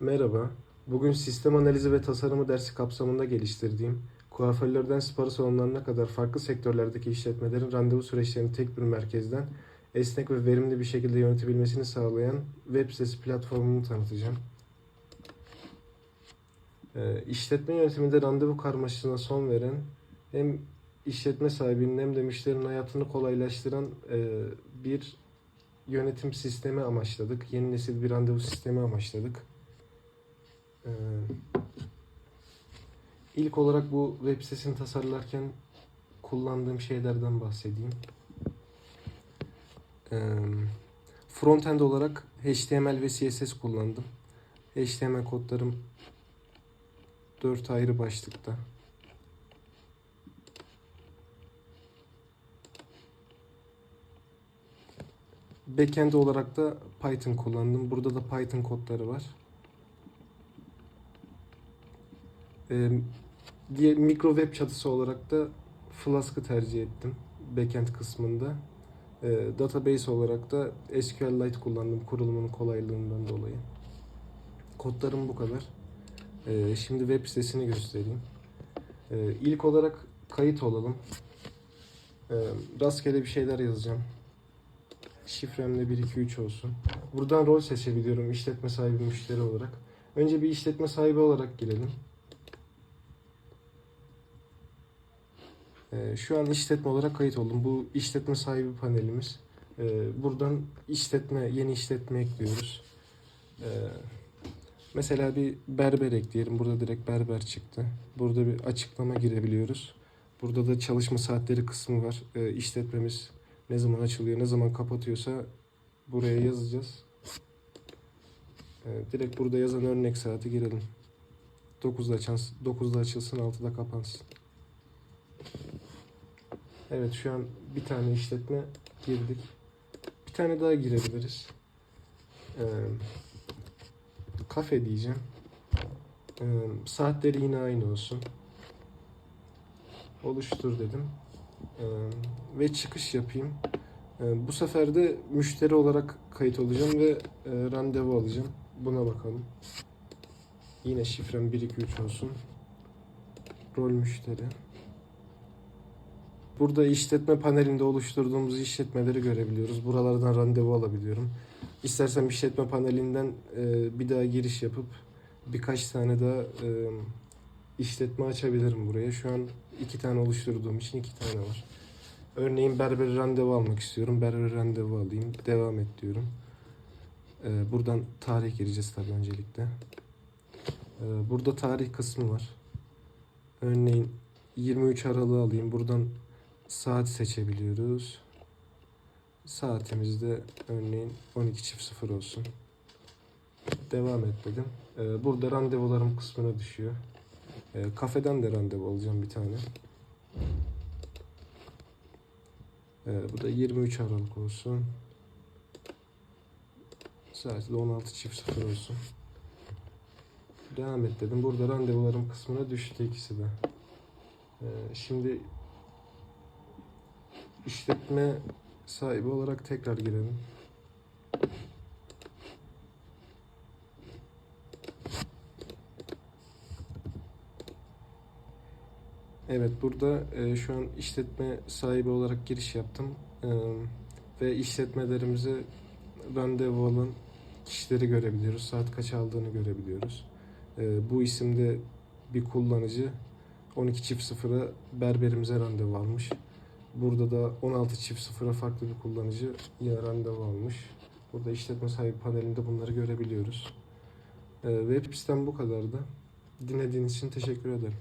Merhaba. Bugün sistem analizi ve tasarımı dersi kapsamında geliştirdiğim, kuaförlerden spor salonlarına kadar farklı sektörlerdeki işletmelerin randevu süreçlerini tek bir merkezden esnek ve verimli bir şekilde yönetebilmesini sağlayan web sitesi platformunu tanıtacağım. Ee, İşletme yönetiminde randevu karmaşasına son veren, hem işletme sahibinin hem de müşterinin hayatını kolaylaştıran e, bir yönetim sistemi amaçladık. Yeni nesil bir randevu sistemi amaçladık. Ee, ilk olarak bu web sitesini tasarlarken kullandığım şeylerden bahsedeyim. Ee, frontend olarak HTML ve CSS kullandım. HTML kodlarım 4 ayrı başlıkta. Backend olarak da Python kullandım. Burada da Python kodları var. Ee, diye mikro web çatısı olarak da Flask'ı tercih ettim backend kısmında. Ee, database olarak da SQLite kullandım kurulumunun kolaylığından dolayı. Kodlarım bu kadar. Ee, şimdi web sitesini göstereyim. Ee, ilk olarak kayıt olalım. Ee, rastgele bir şeyler yazacağım. Şifrem de 123 olsun. Buradan rol seçebiliyorum işletme sahibi müşteri olarak. Önce bir işletme sahibi olarak girelim. Şu an işletme olarak kayıt oldum. Bu işletme sahibi panelimiz. Ee, buradan işletme, yeni işletme ekliyoruz. Ee, mesela bir berber ekleyelim. Burada direkt berber çıktı. Burada bir açıklama girebiliyoruz. Burada da çalışma saatleri kısmı var. Ee, işletmemiz ne zaman açılıyor, ne zaman kapatıyorsa buraya yazacağız. Ee, direkt burada yazan örnek saati girelim. 9'da, açan, 9'da açılsın, 6'da kapansın. Evet şu an bir tane işletme girdik. Bir tane daha girebiliriz. Ee, kafe diyeceğim. Ee, saatleri yine aynı olsun. Oluştur dedim. Ee, ve çıkış yapayım. Ee, bu sefer de müşteri olarak kayıt olacağım ve e, randevu alacağım. Buna bakalım. Yine şifrem 123 olsun. Rol müşteri. Burada işletme panelinde oluşturduğumuz işletmeleri görebiliyoruz. Buralardan randevu alabiliyorum. İstersem işletme panelinden e, bir daha giriş yapıp birkaç tane daha e, işletme açabilirim buraya. Şu an iki tane oluşturduğum için iki tane var. Örneğin berber randevu almak istiyorum. Berber randevu alayım. Devam et diyorum. E, buradan tarih gireceğiz tabii öncelikle. E, burada tarih kısmı var. Örneğin 23 Aralık'ı alayım. Buradan saat seçebiliyoruz. Saatimiz de örneğin 12.00 olsun. Devam et dedim. Ee, burada randevularım kısmına düşüyor. Ee, kafeden de randevu alacağım bir tane. Ee, bu da 23 Aralık olsun. Saati de 16.00 olsun. Devam et dedim. Burada randevularım kısmına düştü ikisi de. Ee, şimdi işletme sahibi olarak tekrar girelim. Evet burada e, şu an işletme sahibi olarak giriş yaptım. E, ve işletmelerimize randevu alan kişileri görebiliyoruz. Saat kaç aldığını görebiliyoruz. E, bu isimde bir kullanıcı 12.00'a berberimize randevu almış. Burada da 16 çift sıfıra farklı bir kullanıcı yine randevu almış. Burada işletme sahibi panelinde bunları görebiliyoruz. Ee, web sitem bu kadardı. Dinlediğiniz için teşekkür ederim.